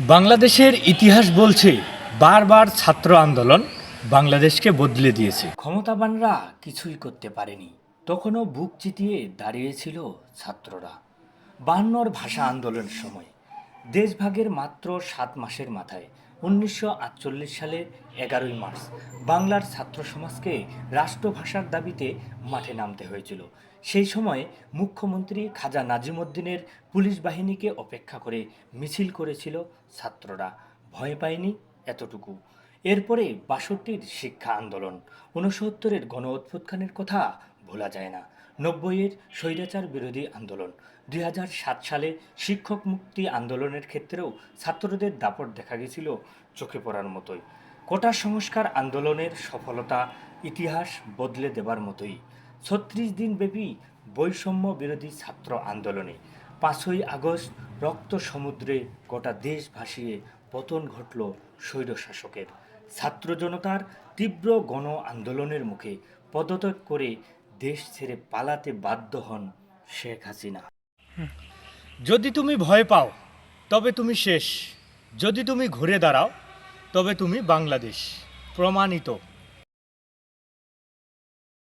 বাংলাদেশের ইতিহাস বলছে, বারবার ছাত্র আন্দোলন বাংলাদেশকে বদলে দিয়েছে। ক্ষমতাবানরা কিছুই করতে পারেনি। তখনও বুক চিতিয়ে দাঁড়িয়েছিল ছাত্ররা। বান্নর ভাষা আন্দোলনের সময়, দেশভাগের মাত্র সাত মাসের মাথায় উনিশশো আটচল্লিশ সালের এগারোই মার্চ বাংলার ছাত্র সমাজকে রাষ্ট্রভাষার দাবিতে মাঠে নামতে হয়েছিল। সেই সময় মুখ্যমন্ত্রী খাজা নাজিমুদ্দিনের পুলিশ বাহিনীকে অপেক্ষা করে মিছিল করেছিল ছাত্ররা। ভয় পায়নি এতটুকু। এরপরে বাষট্টির শিক্ষা আন্দোলন। ঊনসত্তরের গণ কথা ভোলা যায় না। নব্বইয়ের স্বৈরাচার বিরোধী আন্দোলন। দুই সালে শিক্ষক মুক্তি আন্দোলনের ক্ষেত্রেও ছাত্রদের দাপট দেখা গেছিল চোখে পড়ার মতোই। কোটা সংস্কার আন্দোলনের সফলতা ইতিহাস বদলে দেবার মতোই। ছত্রিশ দিন ব্যাপী বৈষম্য বিরোধী ছাত্র আন্দোলনে পাঁচই আগস্ট রক্ত সমুদ্রে গোটা দেশ ভাসিয়ে পতন ঘটল স্বৈরশাসকের। ছাত্র জনতার তীব্র গণ আন্দোলনের মুখে পদত্যাগ করে দেশ ছেড়ে পালাতে বাধ্য হন শেখ হাসিনা। যদি তুমি ভয় পাও, তবে তুমি শেষ। যদি তুমি ঘুরে দাঁড়াও, তবে তুমি বাংলাদেশ। প্রমাণিত।